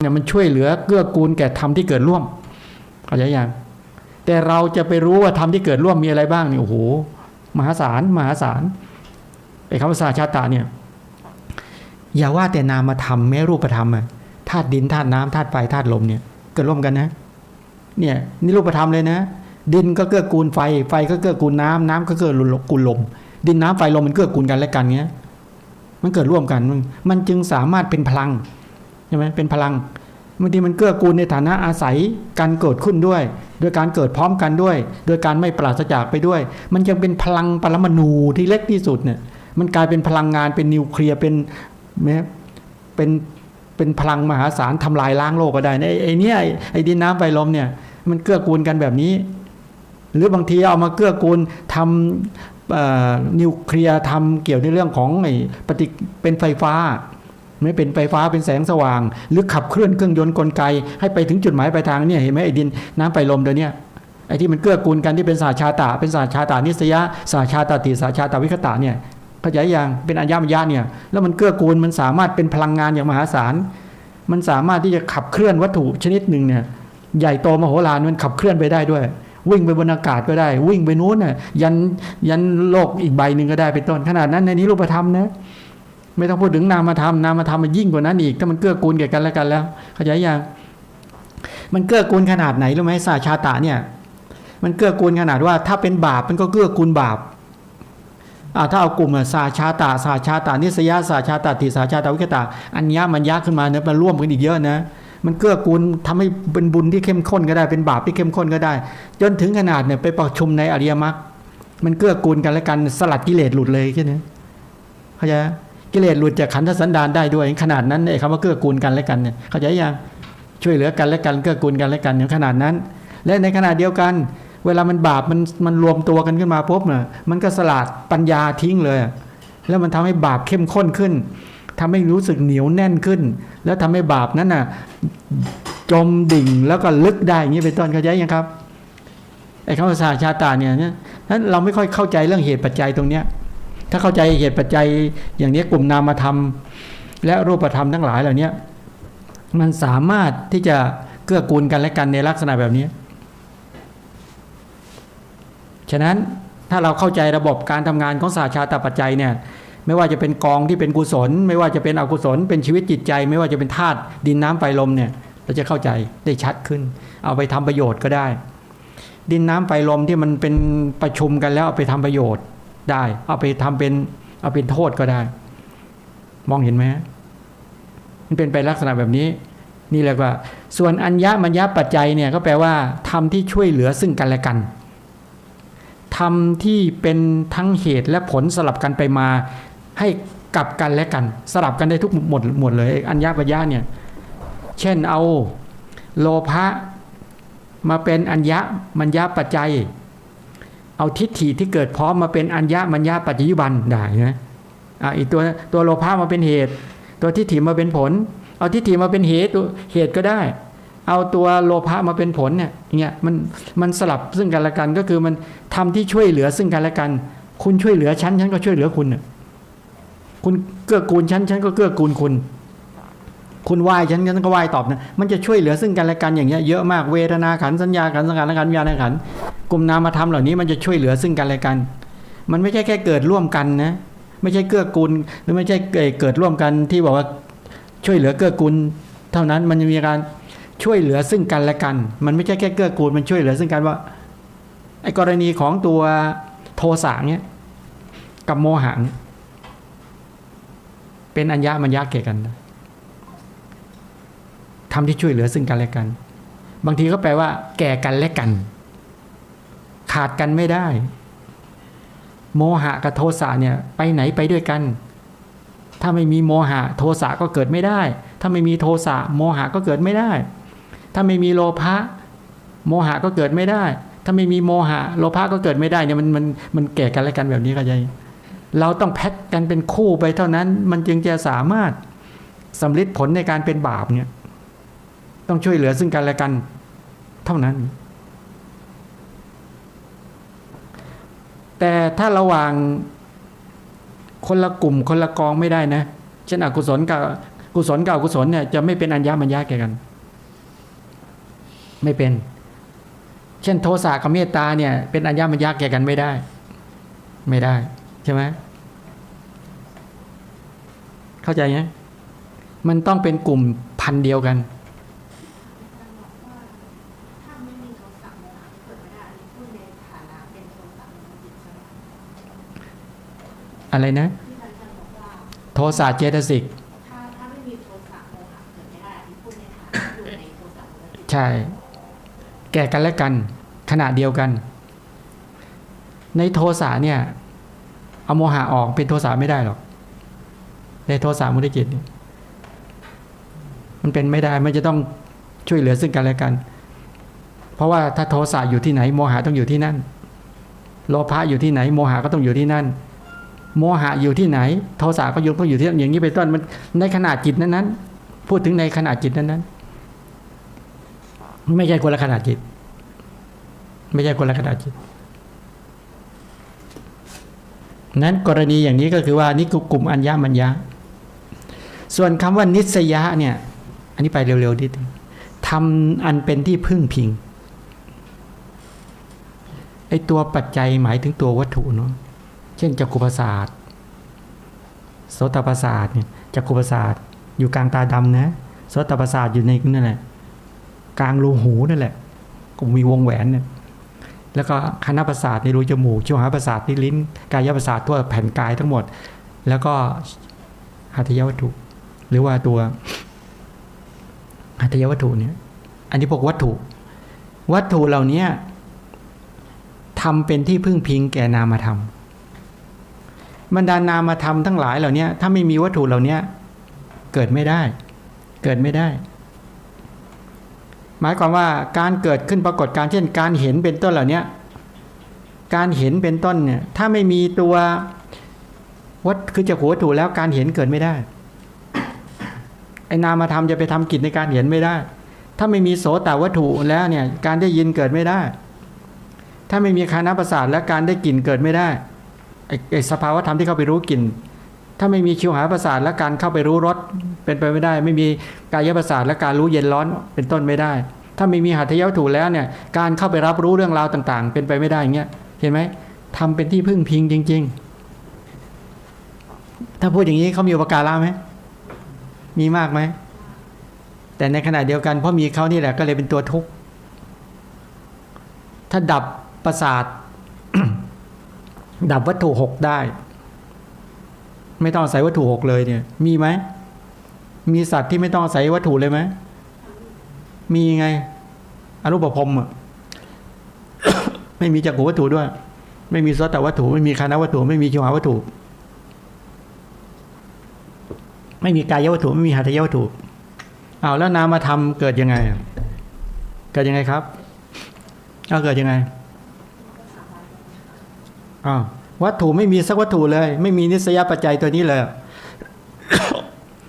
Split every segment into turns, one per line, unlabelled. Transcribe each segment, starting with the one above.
เนี่ยมันช่วยเหลือเกื้อกูลแก่ธรรมที่เกิดร่วมเข้าใจยังแต่เราจะไปรู้ว่าธรรมที่เกิดร่วมมีอะไรบ้างเนี่ยโอ้โหมหาศาลมหาศาลไอ้คำว่าสาชาตาเนี่ยอย่าว่าแต่นามธรรมแม้รูปธรรมอะธาตุดินธาตุน้ำธาตุไฟธาตุลมเนี่ยเกิดร่วมกันนะ เนี่ยนี่รูปธรรมเลยนะ ดินก็เกื้อกูลไฟ ไฟก็เกื้อกูลน้ำน้ำก็เกื้อกูลลม ดินน้ำไฟลมมันเกื้อกูลกันและกันเงี้ย มันเกิดร่วมกัน มันจึงสามารถเป็นพลัง ใช่ไหมเป็นพลังบางทีมันเกื้อกูลในฐานะอาศัยการเกิดขึ้นด้วย โดยการเกิดพร้อมกันด้วย โดยการไม่ปราศจากไปด้วย มันยังเป็นพลังปรมาณูที่เล็กที่สุดเนี่ยมันกลายเป็นพลังงานเป็นนิวเคลียร์เป็นแม้เป็นเป็นพลังมหาศาลทำลายล้างโลกก็ได้ไอ้ไอ้เนี่ยไอ้ดินน้ำไฟลมเนี่ยมันเกื้อกูลกันแบบนี้ หรือบางทีเอามาเกื้อกูลทำนิวเคลียร์ทำเกี่ยวในเรื่องของไอ้ปฏิเป็นไฟฟ้า ไม่เป็นไฟฟ้าเป็นแสงสว่าง หรือขับเคลื่อนเครื่องยนต์กลไก ให้ไปถึงจุดหมายปลายทางเนี่ยเห็นไหมไอ้ดินน้ำไฟลมเดี๋ยวนี้ไอ้ที่มันเกื้อกูลกันที่เป็นสาชาตะเป็นสาชาตานิสยะสาชาตติสาชาตาวิคตะเนี่ยเข้าใจยังเป็นอัญญามยะเนี่ยแล้วมันเกื้อกูลมันสามารถเป็นพลังงานอย่างมหาศาลมันสามารถที่จะขับเคลื่อนวัตถุชนิดหนึ่งเนี่ยใหญ่โตมโหฬารมันขับเคลื่อนไปได้ด้วย วิ่งไปบนอากาศก็ได้ วิ่งไปนู้นน่ะยันยันโลกอีกใบหนึ่งก็ได้เป็นต้นขนาดนั้นในนี้รูปธรรมนะ ไม่ต้องพูดถึงนามธรรมนามธรรมมันยิ่งกว่านั้นอีก ถ้ามันเกื้อกูลแก่กันและกันแล้วเข้าใจยังมันเกื้อกูลขนาดไหนรู้ไหมสาชาตะเนี่ย มันเกื้อกูลขนาดว่า ถ้าเป็นบาปมันก็เกื้อกูลบาปอ่าถ้าเอากลุ่มสาชาตาสาชาตานิสยาสาชาตาติสาชาตาวิกตาอัญญามันยากขึ้นมาเนี่ยมันร่วมกันอีกเยอะนะมันเกื้อกูลทำให้เป็นบุญที่เข้มข้นก็ได้เป็นบาปที่เข้มข้นก็ได้ จนถึงขนาดเนี่ยไปประชุมในอริยมรรคมันเกื้อกูลกันและกันสลัดกิเลสหลุดเลยแค่นี้เข้าใจ กิเลสหลุดจากขันธสันดานได้ด้วย ขนาดนั้นไอ้คำว่าเกื้อกูลกันและกันเนี่ยเข้าใจยังช่วยเหลือกันและกันเกื้อกูลกันและกันอย่างขนาดนั้น และในขณะเดียวกัน เวลามันบาปมันมันรวมตัวกันขึ้นมาปุ๊บเนี่ยมันก็สลัดปัญญาทิ้งเลย แล้วมันทำให้บาปเข้มข้นขึ้นทำให้รู้สึกเหนียวแน่นขึ้น แล้วทำให้บาปนั้นน่ะจมดิ่งแล้วก็ลึกได้อย่างนี้เป็นต้นเข้าใจยังครับไอ้คำว่าสาชาตาเนี่ยนั้นเราไม่ค่อยเข้าใจเรื่องเหตุปัจจัยตรงเนี้ย ถ้าเข้าใจเหตุปัจจัยอย่างนี้กลุ่มนามธรรม และรูปธรรมทั้งหลายเหล่านี้มันสามารถที่จะเกื้อกูลกันและกันในลักษณะแบบนี้ ฉะนั้นถ้าเราเข้าใจระบบการทำงานของสาชาตปัจจัยเนี่ยไม่ว่าจะเป็นกองที่เป็นกุศล ไม่ว่าจะเป็นอกุศล เป็นชีวิตจิตใจ ไม่ว่าจะเป็นธาตุดินน้ำไฟลมเนี่ยเราจะเข้าใจได้ชัดขึ้น เอาไปทำประโยชน์ก็ได้ ดินน้ำไฟลมที่มันเป็นประชุมกันแล้วเอาไปทำประโยชน์ ได้ เอาไปทำเป็น เอาเป็นโทษก็ได้ มองเห็นไหมมันเป็นไปลักษณะแบบนี้ นี่แหละว่า ส่วนอัญญามัญญปัจจัยเนี่ยก็แปลว่าทำที่ช่วยเหลือซึ่งกันและกันทำที่เป็นทั้งเหตุและผลสลับกันไปมาให้กับกันและกัน สลับกันได้ทุกหมดหมดเลย อัญญปัญญาเนี่ย เช่นเอาโลภะมาเป็นอัญญมัญญปัจจัย เอาทิฏฐิที่เกิดพร้อมมาเป็นอัญญามัญญาปัจจยุบันได้นะอะอีกตัวตัวโลภะมาเป็นเหตุ ตัวทิฏฐิมาเป็นผล เอาทิฏฐิมาเป็นเหตุเหตุก็ได้ เอาตัวโลภะมาเป็นผลเนี่ยเงี้ยมันมันสลับซึ่งกันและกันก็คือมันทำที่ช่วยเหลือซึ่งกันและกัน คุณช่วยเหลือฉันฉันก็ช่วยเหลือคุณคุณเกื้อกูลฉันฉันก็เกื้อกูลคุณคุณไหว้ฉันฉันก็ไหว้ตอบนะมันจะช่วยเหลือซึ่งกันและกันอย่างเงี้ยเยอะมากเวทนาขันสัญญาขันสังขารขันวิญญาณขัน กลุ่มนามธรรมเหล่านี้มันจะช่วยเหลือซึ่งกันและกัน มันไม่ใช่แค่เกิดร่วมกันนะ ไม่ใช่เกื้อกูลหรือไม่ใช่เกิดร่วมกันที่บอกว่าช่วยเหลือเกื้อกูล เท่านั้นมันจะมีการช่วยเหลือซึ่งกันและกัน มันไม่ใช่แค่เกื้อกูลมันช่วยเหลือซึ่งกันว่าไอ้กรณีของตัวโทสะเนี่ยกับโมหะเป็นอัญญามัญญาเกกันทำที่ช่วยเหลือซึ่งกันและกัน บางทีก็แปลว่า แก่กันและกัน ขาดกันไม่ได้ โมหะกับโทสะเนี่ยไปไหนไปด้วยกัน ถ้าไม่มีโมหะโทสะก็เกิดไม่ได้ ถ้าไม่มีโทสะโมหะก็เกิดไม่ได้ ถ้าไม่มีโลภะโมหะก็เกิดไม่ได้ ถ้าไม่มีโมหะโลภะก็เกิดไม่ได้เนี่ยมันมันมันแก่กันและกันแบบนี้ก็ใจเราต้องแพ็กกันเป็นคู่ไปเท่านั้น มันจึงจะสามารถสำลิดผลในการเป็นบาปเนี่ย ต้องช่วยเหลือซึ่งกันและกัน เท่านั้น แต่ถ้าระหว่างคนละกลุ่มคนละกองไม่ได้นะเช่นอกุศลกับกุศลกับอกุศลเนี่ยจะไม่เป็นอัญญมัญญาแก่กัน ไม่เป็น เช่น โทสะกับเมตตาเนี่ย เป็นอัญญมัญญาแก่กันไม่ได้ ไม่ได้ใช่ไหมเข้าใจไหมมันต้องเป็นกลุ่มพันเดียวกัน
ถ้าไม่มีโทสะโมหะเกิดไม่ได้อันนี้พูดในฐานะเป็นโทสะโมหะจิตใช่ไหม
อะไรนะ
ที่ท่านท่านบอกว่า
โทสะเจตสิก
ถ้าถ้าไม่มีโทสะโมหะเกิดไม่ได้อันนี้พูดในฐานะอยู่ในโทสะโมหะจิต
ใช่ แก่กันและกัน ขณะเดียวกัน ในโทสะเนี่ยเอาโมหะออกเป็นโทสะไม่ได้หรอก ในโทสะมุทิจิตเนี่ยมันเป็นไม่ได้มันจะต้องช่วยเหลือซึ่งกันและกัน เพราะว่าถ้าโทสะอยู่ที่ไหน โมหะต้องอยู่ที่นั่น โลภะอยู่ที่ไหน โมหะก็ต้องอยู่ที่นั่น โมหะอยู่ที่ไหน โทสะก็อยู่ต้องอยู่ที่อย่างนี้เป็นต้นมันในขนาดจิตนั้นๆพูดถึงในขนาดจิตนั้นๆไม่ใช่คนละขนาดจิต ไม่ใช่คนละขนาดจิต นั้นกรณีอย่างนี้ก็คือว่านี่คือกลุ่มอัญญามัญญาส่วนคำว่านิสยะเนี่ย อันนี้ไปเร็วๆนิดทำอันเป็นที่พึ่งพิงไอตัวปัจจัยหมายถึงตัววัตถุเนาะ เช่นจักรุประสาทโสตประสาทเนี่ยจักรุประสาทอยู่กลางตาดำนะโสตประสาทอยู่ในนั่นแหละกลางรูหูนั่นแหละ ก็มีวงแหวนเนี่ยแล้วก็คณะประสาทในรูจมูกชิวหาประสาทที่ลิ้น กายประสาททั่วแผ่นกายทั้งหมด แล้วก็หัตถยวัตถุ หรือว่าตัวหัตถยวัตถุเนี่ยอันนี้พวกวัตถุ วัตถุเหล่านี้ทำเป็นที่พึ่งพิงแก่นามธรรม บรรดานามธรรมทั้งหลายเหล่านี้ถ้าไม่มีวัตถุเหล่านี้เกิดไม่ได้ เกิดไม่ได้ หมายความว่าการเกิดขึ้นปรากฏการเช่น การเห็นเป็นต้นเหล่านี้การเห็นเป็นต้นเนี่ยถ้าไม่มีตัววัดคือจะหัวถูแล้วการเห็นเกิดไม่ได้ ไอ้นามธรรมจะไปทำกิจในการเห็นไม่ได้ ถ้าไม่มีโสตวัตถุแล้วเนี่ยการได้ยินเกิดไม่ได้ ถ้าไม่มีคานาประสาทและการได้กลิ่นเกิดไม่ได้ ไอ้สภาวธรรมที่เข้าไปรู้กลิ่น ถ้าไม่มีชิวหาประสาทและการเข้าไปรู้รสเป็นไปไม่ได้ ไม่มีกายประสาทและการรู้เย็นร้อนเป็นต้นไม่ได้ ถ้าไม่มีหัตถยวัตถุแล้วเนี่ยการเข้าไปรับรู้เรื่องราวต่าง ๆ เป็นไปไม่ได้อย่างเงี้ยเห็นไหมทำเป็นที่พึ่งพิงจริง ๆ ถ้าพูดอย่างนี้เขามีอุปการะไหมมีมากไหมแต่ในขณะเดียวกันเพราะมีเขานี่แหละก็เลยเป็นตัวทุกข์ถ้าดับประสาท ดับวัตถุหกได้ ไม่ต้องอาศัยวัตถุหกเลยเนี่ย มีไหม มีสัตว์ที่ไม่ต้องอาศัยวัตถุเลยไหม มีไง อรูปภพอะไม่มีจักรวัตถุด้วย ไม่มีสตวัตถุ ไม่มีคานวัตถุ ไม่มีชิวหาวัตถุ ไม่มีกายวัตถุ ไม่มีหัตถยวัตถุเอาแล้วนามธรรมเกิดยังไง เกิดยังไงครับเอาเกิดยังไง วัตถุไม่มีสักวัตถุเลย ไม่มีนิสยปัจจัยตัวนี้เลย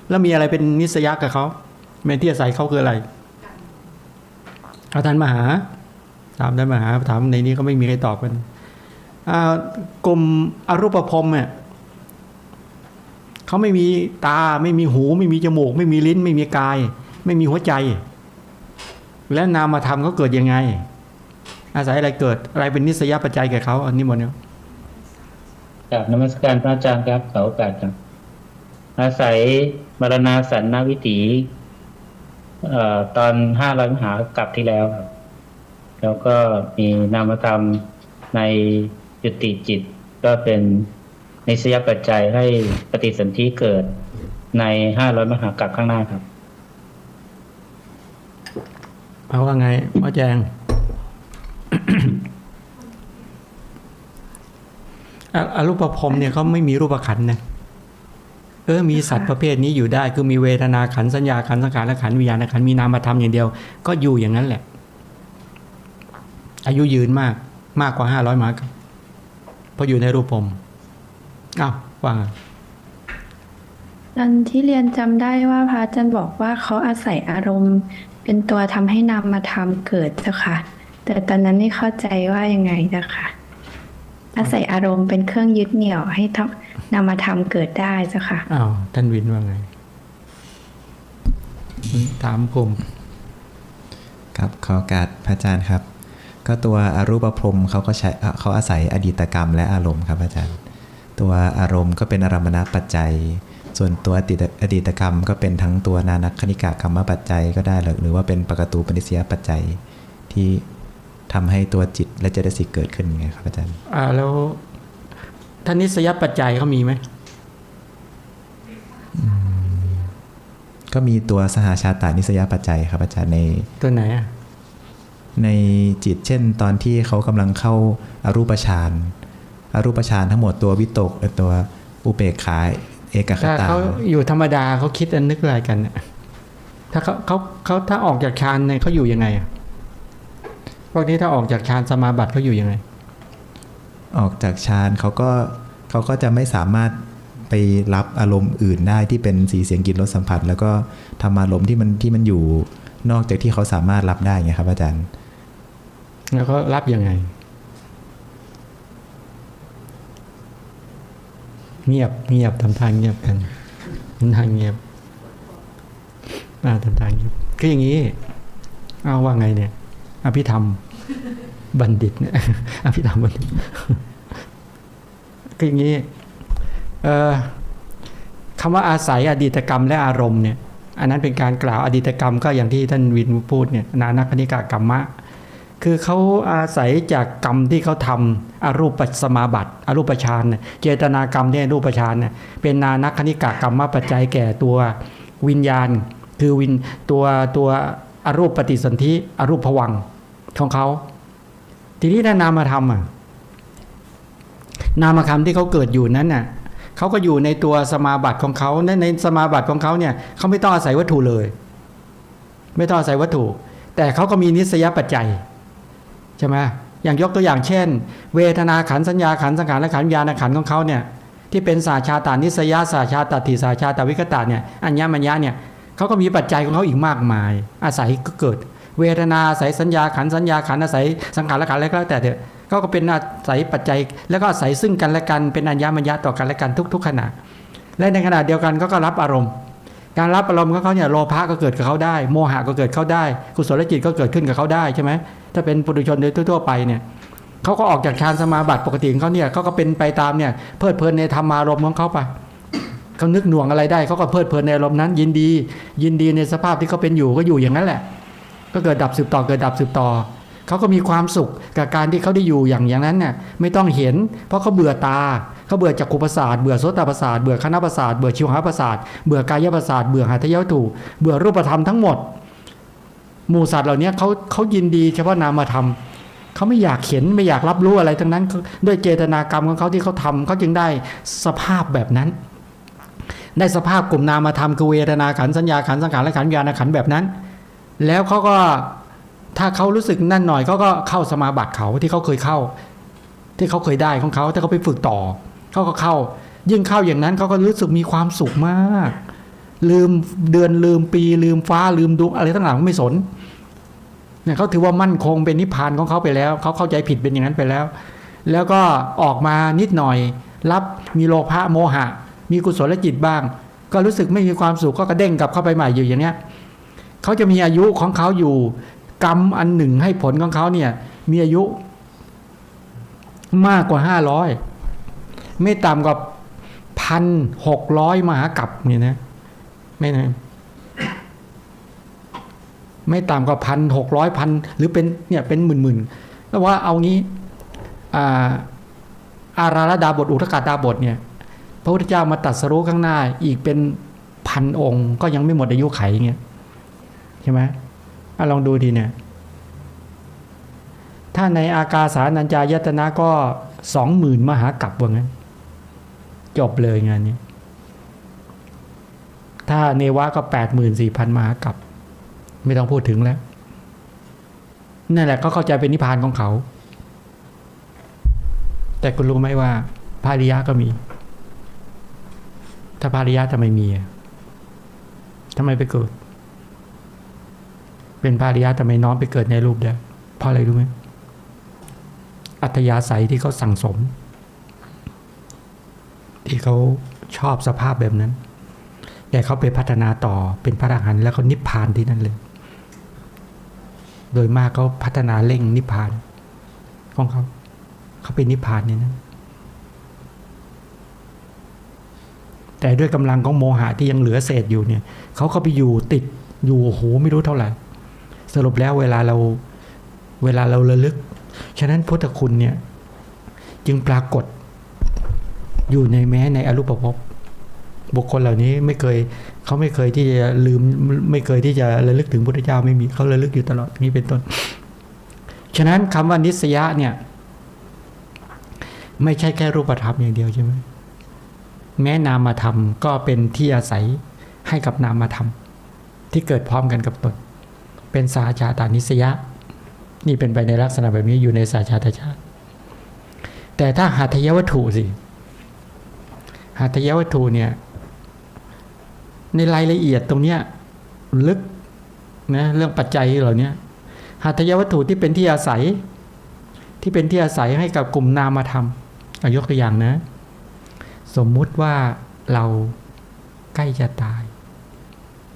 แล้วมีอะไรเป็นนิสยกับเขาเป็นที่อาศัยเขาคืออะไรอาท่านมหา ถามท่านมหาถามในนี้ก็ไม่มีใครตอบกันอากลุ่มอรูปภพเนี่ยเขาไม่มีตาไม่มีหู ไม่มีจมูก ไม่มีลิ้น ไม่มีกาย ไม่มีหัวใจ แล้วนามธรรมเขาเกิดยังไง อาศัยอะไรเกิด อะไรเป็นนิสยปัจจัยแก่เขาอันนี้หมดเนี่ย
กับนมัสการพระอาจารย์ครับขอโอกาสครับ อาศัยมรณาสันนวิถีเอ่อตอนห้าร้อยมหากลับที่แล้วครับ แล้วก็มีนามธรรมในจุติจิต ก็เป็นนิสยปัจจัยให้ปฏิสนธิเกิดในห้าร้อยมหากลับข้างหน้าครับ
เอาว่าไงหมอแจง อรูปภพเนี่ยเขาไม่มีรูปขันนะเออมีสัตว์ประเภทนี้อยู่ได้ คือมีเวทนาขันสัญญาขันสังขารและขันวิญญาณขันมีนามธรรมอย่างเดียว ก็อยู่อย่างนั้นแหละ อายุยืนมากมากกว่าห้าร้อยมาครับเพราะอยู่ในรูปภพอ้าวว่าง
ตอนที่เรียนจำได้ว่าพระอาจารย์บอกว่าเขาอาศัยอารมณ์ เป็นตัวทำให้นามธรรมเกิดเจ้าค่ะ แต่ตอนนั้นไม่เข้าใจว่ายังไงเจ้าค่ะ อาศัยอารมณ์เป็นเครื่องยึดเหนี่ยวให้ทำนามธรรมเกิดได้เจ้าค่ะ
อ้าวท่านวินว่าไง ถามผม
ครับขอโอการพระอาจารย์ครับ ก็ตัวอรูปพรหมเขาก็ใช้เอ่อเขาอาศัยอดีตกรรมและอารมณ์ครับอาจารย์ ตัวอารมณ์ก็เป็นอารมณปัจจัย ส่วนตัวอดีตอดีตกรรม ก็เป็นทั้งตัวนานักคณิกากรรมปัจจัยก็ได้หรือหรือว่าเป็นปกตูปนิสยปัจจัยที่ ทำให้ตัวจิตและเจตสิกเกิดขึ้นไงครับอาจารย์
อ่าแล้วท่านิสยปัจจัยเขามีไหม
ก็มีตัวสหาชาตานิสยปัจจัยครับอาจารย์ใน
ตัวไหนอะ
ในจิตเช่น ตอนที่เขากำลังเข้าอารูปฌานอารูปฌานทั้งหมดตัววิตกและตัวอุเบกขาเอกค
ถ้า
ตา
เขาอยู่ธรรมดาเขาคิดอันนึกอะไรกันน่ะถ้าเขาเขาเขาถ้าออกจากฌานเนี่ยเขาอยู่ยังไงอะ พวกนี้ถ้าออกจากฌานสมาบัติเขาอยู่ยังไง
ออกจากฌานเขาก็เขาก็จะไม่สามารถไปรับอารมณ์อื่นได้ที่เป็นสีเสียงกลิ่นรสสัมผัส แล้วก็ทำอารมณ์ที่มันที่มันอยู่นอกจากที่เขาสามารถรับได้ไงครับ อาจารย์
แล้วเขารับยังไง เงียบเงียบทำทางเงียบกันทำทางเงียบอ่าทำทางเงียบคืออย่างนี้ เอาว่าไงเนี่ย อภิธรรมบัณฑิตเนี่ยอภิธรรมบัณฑิตคืออย่างนี้คำว่าอาศัยอดีตกรรมและอารมณ์เนี่ย อันนั้นเป็นการกล่าวอดีตกรรมก็อย่างที่ท่านวินพูดเนี่ยนานักคณิกากรรมะ คือเขาอาศัยจากกรรมที่เขาทำอรูปสมาบัติอรูปฌานเจตนากรรมที่อรูปฌานเนี่ยเป็นนานักคณิกากรรมะปัจจัยแก่ตัววิญญาณ คือวินตัวตัว อรูปปฏิสนธิอรูปผวังของเขา ทีนี้ถ้านามธรรมอะนามธรรมที่เขาเกิดอยู่นั้นน่ะเขาก็อยู่ในตัวสมาบัติของเขาในในสมาบัติของเขาเนี่ยเขาไม่ต้องอาศัยวัตถุเลย ไม่ต้องอาศัยวัตถุ แต่เขาก็มีนิสยปัจจัยใช่ไหมอย่างยกตัวอย่างเช่น เวทนาขันสัญญาขันสังขารและขันญาณขันของเขาเนี่ยที่เป็นสาชาตานิสยาสาชาตติสาชาตวิกตาเนี่ยอัญญมัญญาเนี่ย เขาก็มีปัจจัยของเขาอีกมากมาย อาศัยก็เกิด เวทนาอาศัยสัญญาขันสัญญาขันอาศัยสังขารและขันอะไรก็แล้วแต่เถอะเขาก็เป็นอาศัยปัจจัย แล้วก็อาศัยซึ่งกันและกันเป็นอัญญมัญญาต่อกันและกันทุก ๆ ขณะ และในขณะเดียวกันเขาก็รับอารมณ์ การรับอารมณ์ของเขาเนี่ยโลภะก็เกิดกับเขาได้ โมหะก็เกิดเขาได้ กุศลจิตก็เกิดขึ้นกับเขาได้ใช่ไหมถ้าเป็นปุถุชนโดยทั่วๆไปเนี่ยเขาก็ออกจากฌานสมาบัติปกติของเขาเนี่ยเขาก็เป็นไปตามเนี่ยเพลิดเพลินในธรรมารมณ์ของเขาไป เขานึกหน่วงอะไรได้เขาก็เพลิดเพลินในอารมณ์นั้น ยินดี ยินดีในสภาพที่เขาเป็นอยู่ก็อยู่อย่างนั้นแหละ ก็เกิดดับสืบต่อเกิดดับสืบต่อเขาก็มีความสุขกับการที่เขาได้อยู่อย่างอย่างนั้นเนี่ยไม่ต้องเห็น เพราะเขาเบื่อตาเขาเบื่อจักขุประสาทเบื่อโสตประสาทเบื่อคณะประสาทเบื่อชิวหาประสาทเบื่อกายประสาทเบื่อหาทยวัตถุเบื่อรูปธรรมทั้งหมดหมู่สัตว์เหล่านี้เขาเขายินดีเฉพาะนามธรรมเขาไม่อยากเห็นไม่อยากรับรู้อะไรทั้งนั้น ด้วยเจตนากรรมของเขาที่เขาทำเขาจึงได้สภาพแบบนั้น ได้สภาพกลุ่มนามธรรมคือเวทนาขันสัญญาขันสังขารและขันวิญญาณขันแบบนั้น แล้วเขาก็ถ้าเขารู้สึกนั่นหน่อยเขาก็เข้าสมาบัติเขาที่เขาเคยเข้า ที่เขาเคยได้ของเขาถ้าเขาไปฝึกต่อเขาก็เข้า ยิ่งเข้าอย่างนั้นเขาก็รู้สึกมีความสุขมาก ลืมเดือนลืมปีลืมฟ้าลืมดวงอะไรทั้งหลายไม่สนเนี่ยเขาถือว่ามั่นคงเป็นนิพพานของเขาไปแล้วเขาเข้าใจผิดเป็นอย่างนั้นไปแล้ว แล้วก็ออกมานิดหน่อย รับมีโลภะโมหะ มีกุศลจิตบ้าง ก็รู้สึกไม่มีความสุขก็กระเด้งกลับเข้าไปใหม่อยู่อย่างเนี้ยเขาจะมีอายุของเขาอยู่ กรรมอันหนึ่งให้ผลของเขาเนี่ยมีอายุ มากกว่าห้าร้อยไม่ต่ำกว่าพันหกร้อยมหากรัปเนี่ยนะไม่นะไม่ต่ำกว่าพันหกร้อยพันหรือเป็นเนี่ยเป็นหมื่นหมื่นแล้วว่าเอางี้อาอาราลดาบทอุทกาดาบทเนี่ย ระพุทธเจ้ามาตัดสรู้ข้างหน้าอีกเป็นพันองค์ ก็ยังไม่หมดอายุไขเงี้ยใช่ไหมอะลองดูทีเนี่ยถ้าในอากาสานัญจายตนะก็สองหมื่นมหากรัปว่างั้น จบเลยงานนี้ ถ้าเนวะก็แปดหมื่นสี่พันมหากับไม่ต้องพูดถึงแล้ว นั่นแหละก็เข้าใจเป็นนิพพานของเขา แต่คุณรู้ไหมว่าภาริยะก็มี ถ้าภาริยะทำไมมีทำไมไปเกิด เป็นภาริยะทำไมน้อมไปเกิดในรูปได้เพราะอะไรรู้ไหมอัธยาศัยที่เขาสั่งสม ที่เขาชอบสภาพแบบนั้น แต่เขาไปพัฒนาต่อเป็นพระอรหันต์แล้วเขานิพพานที่นั่นเลย โดยมากเขาพัฒนาเร่งนิพพานของเขาเขาเป็นนิพพานเนี่ยนะ แต่ด้วยกำลังของโมหะที่ยังเหลือเศษอยู่เนี่ยเขาก็ไปอยู่ติดอยู่โอ้โหไม่รู้เท่าไหร่ สรุปแล้วเวลาเราเวลาเราระลึก ฉะนั้นพุทธคุณเนี่ยจึงปรากฏอยู่ในแม้ในอรูปภพบุคคลเหล่านี้ไม่เคยเขาไม่เคยที่จะลืมไม่เคยที่จะระลึกถึงพุทธเจ้าไม่มีเขาระลึกอยู่ตลอดนี้เป็นต้น ฉะนั้นคำว่านิสยะเนี่ย ไม่ใช่แค่รูปธรรมอย่างเดียวใช่ไหม แม้นามธรรมก็เป็นที่อาศัยให้กับนามธรรม ที่เกิดพร้อมกันกับตน เป็นสาชาตานิสยะ นี่เป็นไปในลักษณะแบบนี้อยู่ในสาชาตชาติแต่ถ้าหัตถยวัตถุสิหัตถยวัตถุเนี่ยในรายละเอียดตรงเนี้ยลึกนะเรื่องปัจจัยเหล่านี้หัตถยวัตถุที่เป็นที่อาศัย ที่เป็นที่อาศัยให้กับกลุ่มนามธรรมอายกตัวอย่างนะ สมมุติว่าเราใกล้จะตาย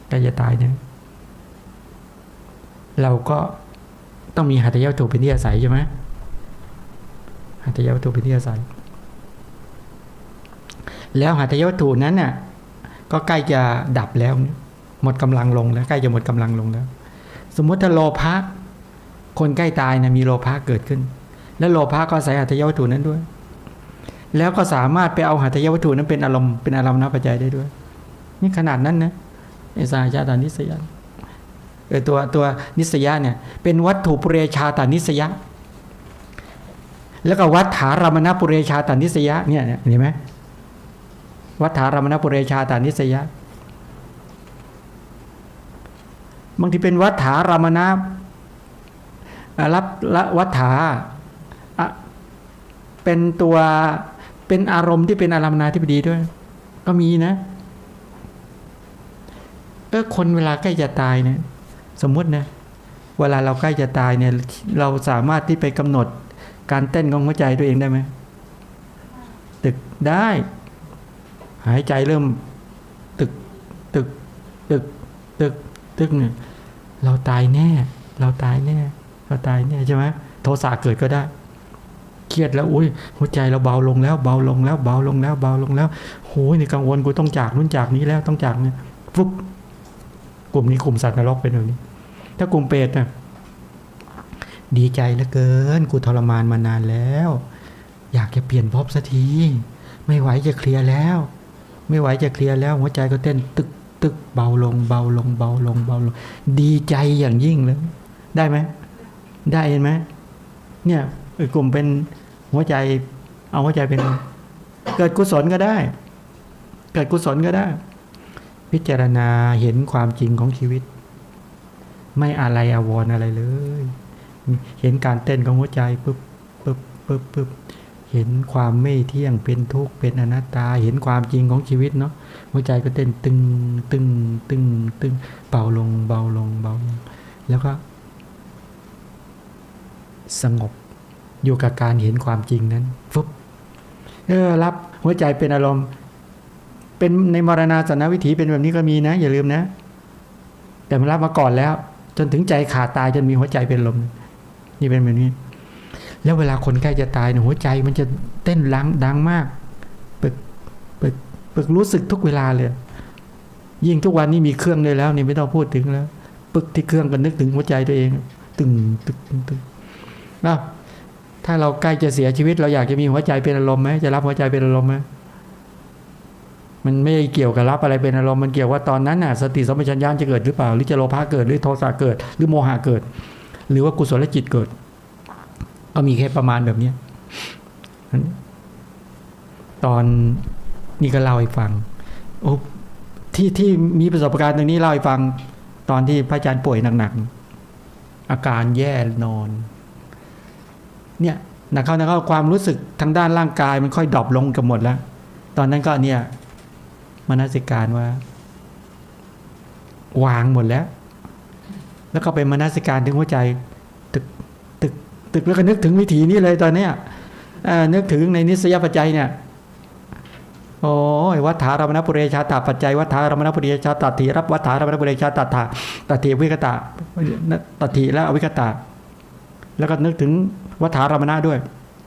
ใกล้จะตายเนี่ยเราก็ต้องมีหัตถยวัตถุเป็นที่อาศัยใช่ไหมหัตถยวัตถุเป็นที่อาศัย แล้วหัตถยวัตถุนั้นน่ะก็ใกล้จะดับแล้วหมดกำลังลงแล้ว ใกล้จะหมดกำลังลงแล้ว สมมุติถ้าโลภะคนใกล้ตายนะมีโลภะเกิดขึ้น แล้วโลภะก็อาศัยหัตถยวัตถุนั้นด้วย แล้วก็สามารถไปเอาหัตถยวัตถุนั้นเป็นอารมณ์เป็นอารมณ์นับปัจจัยได้ด้วย นี่ขนาดนั้นนะไอสาชาตานิสยาเออตัวตัวนิสยาเนี่ยเป็นวัตถุปุเรชาตานิสยาแล้วก็วัฏฐารามณปุเรชาตานิสยาเนี่ยเห็นไหมวัฏฐารามณปุเรชาตานิสยาบางทีเป็นวัฏฐารามณะอ่ารับละวัฏฐาอะเป็นตัว เป็นอารมณ์ที่เป็นอารามนาธิบดีด้วย ก็มีนะเออคนเวลาใกล้จะตายเนี่ย สมมุตินะเวลาเราใกล้จะตายเนี่ย เราสามารถที่ไปกำหนดการเต้นของหัวใจตัวเองได้ไหมตึกได้ หายใจเริ่ม ตึก ตึก ตึก ตึก ตึกเนี่ยเราตายแน่ เราตายแน่ เราตายแน่ใช่ไหมโทสะเกิดก็ได้ เครียดแล้วอุ้ยหัวใจเราเบาลงแล้วเบาลงแล้วเบาลงแล้วเบาลงแล้วโอ้ยนี่กังวลกูต้องจากนู้นจากนี้แล้วต้องจากเนี่ยฟุบกลุ่มนี้กลุ่มสัตว์นรกเป็นแบบนี้ ถ้ากลุ่มเปรตนะดีใจเหลือเกิน กูทรมานมานานแล้ว อยากจะเปลี่ยนภพสักที ไม่ไหวจะเคลียร์แล้ว ไม่ไหวจะเคลียร์แล้ว หัวใจก็เต้นตึกตึกเบาลง เบาลง เบาลง เบาลง ดีใจอย่างยิ่งเลยได้ไหมได้เห็นไหมเนี่ย ไอ้กลุ่มเป็นหัวใจ เอาหัวใจเป็น เกิดกุศลก็ได้ เกิดกุศลก็ได้ พิจารณาเห็นความจริงของชีวิต ไม่อะไรอาวรอะไรเลย เห็นการเต้นของหัวใจปึ๊บปึ๊บปึ๊บปึ๊บเห็นความไม่เที่ยงเป็นทุกข์เป็นอนัตตา เห็นความจริงของชีวิตเนาะหัวใจก็เต้นตึงตึงตึงตึงเบาลงเบาลงเบาลงแล้วก็ สงบ อยู่กับการเห็นความจริงนั้นฟึบเออรับหัวใจเป็นอารมณ์ เป็นในมรณาสนวิถีเป็นแบบนี้ก็มีนะ อย่าลืมนะ แต่มันรับมาก่อนแล้ว จนถึงใจขาดตายจนมีหัวใจเป็นลม นี่เป็นแบบนี้ แล้วเวลาคนใกล้จะตายเนี่ยหัวใจมันจะเต้นลังดังมากปึกปึกปึกรู้สึกทุกเวลาเลย ยิ่งทุกวันนี้มีเครื่องเลยแล้วนี่ไม่ต้องพูดถึงแล้ว ปึกที่เครื่องก็นึกถึงหัวใจตัวเอง ตึงตึกตึงตึงนะ ถ้าเราใกล้จะเสียชีวิต เราอยากจะมีหัวใจเป็นอารมณ์ไหมจะรับหัวใจเป็นอารมณ์ไหมมันไม่เกี่ยวกับรับอะไรเป็นอารมณ์มันเกี่ยวว่าตอนนั้นน่ะสติสัมปชัญญะจะเกิดหรือเปล่า หรือจะโลภะเกิดหรือโทสะเกิด หรือโมหะเกิด หรือว่ากุศลจิตเกิด ก็มีแค่ประมาณแบบเนี้ยตอนนี่ก็เล่าให้ฟังโอ้ที่ที่มีประสบการณ์ตรงนี้เล่าให้ฟัง ตอนที่พระอาจารย์ป่วยหนักๆอาการแย่นอน เนี่ยนะเขานะเขาความรู้สึกทางด้านร่างกายมันค่อยดรอปลงกันหมดแล้ว ตอนนั้นก็เนี่ยมนสิการว่า วางหมดแล้ว แล้วก็ไปมนสิการถึงหัวใจ ตึกตึกตึกแล้วก็นึกถึงวิถีนี้เลยตอนเนี้ยนึกถึงในนิสยปัจจัยเนี่ยโอ้ยวัฏฐารมณปุเรชาตาปัจจัยวัฏฐารมณปุเรชาตาถีรับวัฏฐารมณปุเรชาตาถาตถีวิกตะตถีและอวิกตะ แล้วก็นึกถึงวัฏฐารมณะด้วย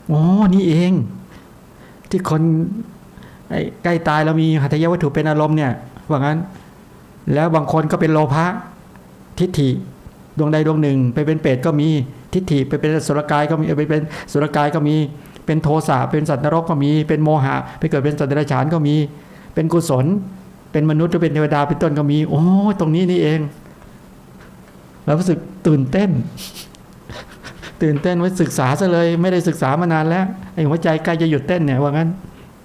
โอ้นี่เอง ที่คนใกล้ตายแล้วมีหัตถยวัตถุเป็นอารมณ์เนี่ยว่างั้น แล้วบางคนก็เป็นโลภะทิฏฐิดวงใดดวงหนึ่ง ไปเป็นเปรตก็มีทิฏฐิไปเป็นสุรกายก็มีไปเป็นสุรกายก็มี เป็นโทสะเป็นสัตว์นรกก็มี เป็นโมหะ ไปเกิดเป็นสัตว์เดรัจฉานก็มี เป็นกุศล เป็นมนุษย์หรือเป็นเทวดาเป็นต้นก็มี โอ้ตรงนี้นี่เองเรารู้สึกตื่นเต้น ตื่นเต้นไว้ศึกษาซะเลย ไม่ได้ศึกษามานานแล้วไอ้หัวใจใกล้จะหยุดเต้นเนี่ยว่างั้น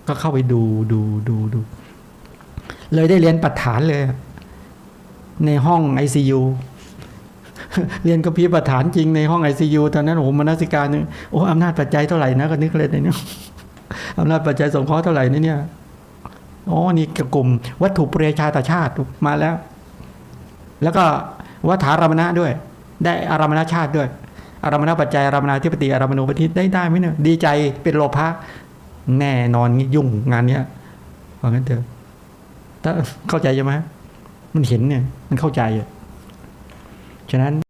ก็เข้าไปดูดูดูดูเลยได้เรียนปัจฐานเลย ในห้องไอซียูเรียนกับพี่ประฐานจริงในห้องไอซียูตอนนั้นโอ้โหมนัสิการนึงโอ้อำนาจปัจจัยเท่าไหร่นะก็นึกเลยเนี่ยอำนาจปัจจัยสงเคราะห์เท่าไหร่นะเนี่ยอ๋อนี่กลุ่ม วัตถุปเรชาตชาติมาแล้ว แล้วก็วัฏฐารมณะด้วย ได้อารามณชาติด้วย อารมณปัจจัยอารมณาธิปติอารมณูปทิได้ได้ไหมเนี่ยดีใจเป็นโลภะแน่นอนงี้ยุ่งงานเนี้ยว่างั้นเถอะถ้าเข้าใจใช่ไหมมันเห็นเนี่ย มันเข้าใจอะฉะนั้น